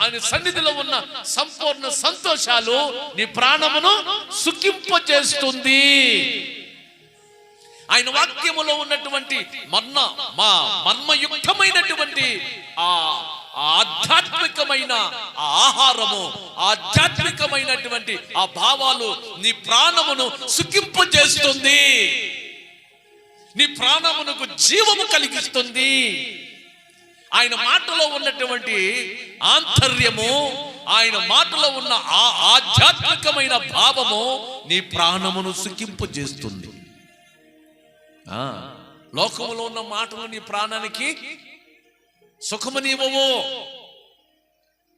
ఆయన సన్నిధిలో ఉన్న సంపూర్ణ సంతోషాలు నీ ప్రాణమును సుఖింపచేస్తుంది. ఆయన వాక్యములో ఉన్నటువంటి మర్మ మా మర్మయుక్తమైనటువంటి ఆ ఆధ్యాత్మికమైన ఆ ఆహారము ఆధ్యాత్మికమైనటువంటి ఆ భావాలు నీ ప్రాణమును సుఖింపజేస్తుంది. నీ ప్రాణమునకు జీవము కలిగిస్తుంది. ఆయన మాటలో ఉన్నటువంటి ఆంతర్యము ఆయన మాటలో ఉన్న ఆ ఆధ్యాత్మికమైన భావము నీ ప్రాణమును సుఖింపజేస్తుంది. చేస్తుంది లోకములో ఉన్న మాటలు నీ ప్రాణానికి సుఖమునివ్వవు.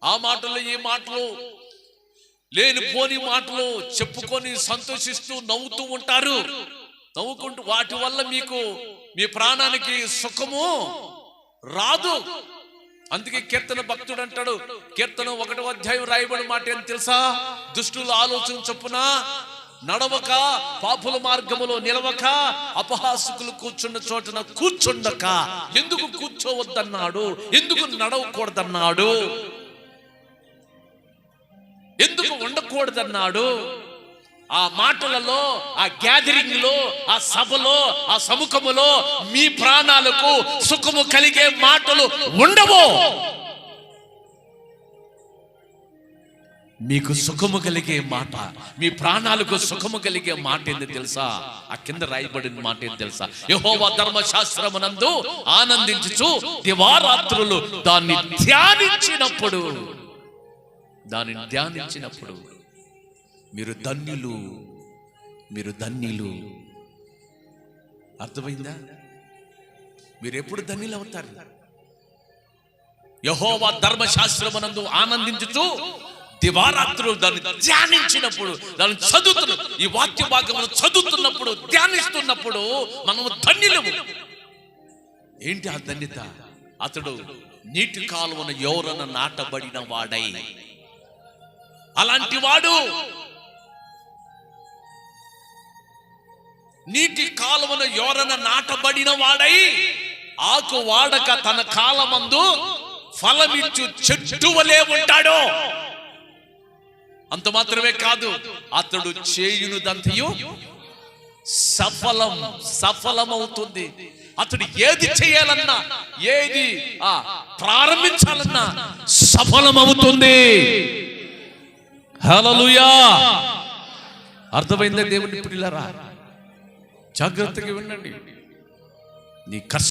ఆ మాటలు ఈ మాటలు లేనిపోని మాటలు చెప్పుకొని సంతోషిస్తూ నవ్వుతూ ఉంటారు. నవ్వుకుంటూ వాటి వల్ల మీకు మీ ప్రాణానికి సుఖము రాదు. అందుకే కీర్తన భక్తుడు అంటాడు కీర్తన ఒకటో అధ్యాయం రాయబడి మాట ఏం తెలుసా? దుష్టుల ఆలోచన చొప్పున నడవక పాపుల మార్గములో నిలవక అపహాసుకులు కూర్చున్న చోటన కూర్చుండక. ఎందుకు కూర్చోవద్దన్నాడు? ఎందుకు నడవకూడదన్నాడు? ఎందుకు ఉండకూడదన్నాడు? ఆ మాటలలో ఆ గ్యాదరింగ్లో ఆ సభలో ఆ సముఖములో మీ ప్రాణాలకు సుఖము కలిగే మాటలు ఉండవు. మీకు సుఖము కలిగే మాట మీ ప్రాణాలకు సుఖము కలిగే మాట ఏంది తెలుసా? ఆ కింద రాయబడిన మాట ఏంది తెలుసా? యహోవా ధర్మశాస్త్రమునందు ఆనందించుచు దివారాత్రులు దాన్ని ధ్యానించినప్పుడు దానిని ధ్యానించినప్పుడు మీరు ధన్యులు మీరు ధన్యులు. అర్థమైందా? మీరు ఎప్పుడు ధన్యులు అవుతారు? యహోవా ధర్మశాస్త్రమునందు ఆనందించుతూ దివారాత్రులు దాన్ని ధ్యానించినప్పుడు దాన్ని చదువుతున్న ఈ వాక్య భాగమును చదువుతున్నప్పుడు ధ్యానిస్తున్నప్పుడు మనము ధన్యులము. ఏంటి ఆ ధన్యత? అతడు నీటి కాలువన ఎవరన నాటబడిన వాడై. అలాంటి వాడు నీటి కాలువను ఎవరన నాటబడిన వాడై ఆకు వాడక తన కాలమందు ఫలమిచ్చు చెట్టు వలె ఉంటాడు. అంత మాత్రమే కాదు అతడు చేయును దంతయు సఫలం సఫలమవుతుంది. అతడు ఏది చేయాలన్నా ఏది ఆ ప్రారంభించాలన్నా సఫలమవుతుంది. హలలుయా అర్థమైందా దేవుని పిల్లరా జాగ్రత్తగా వినండి నీ కష్ట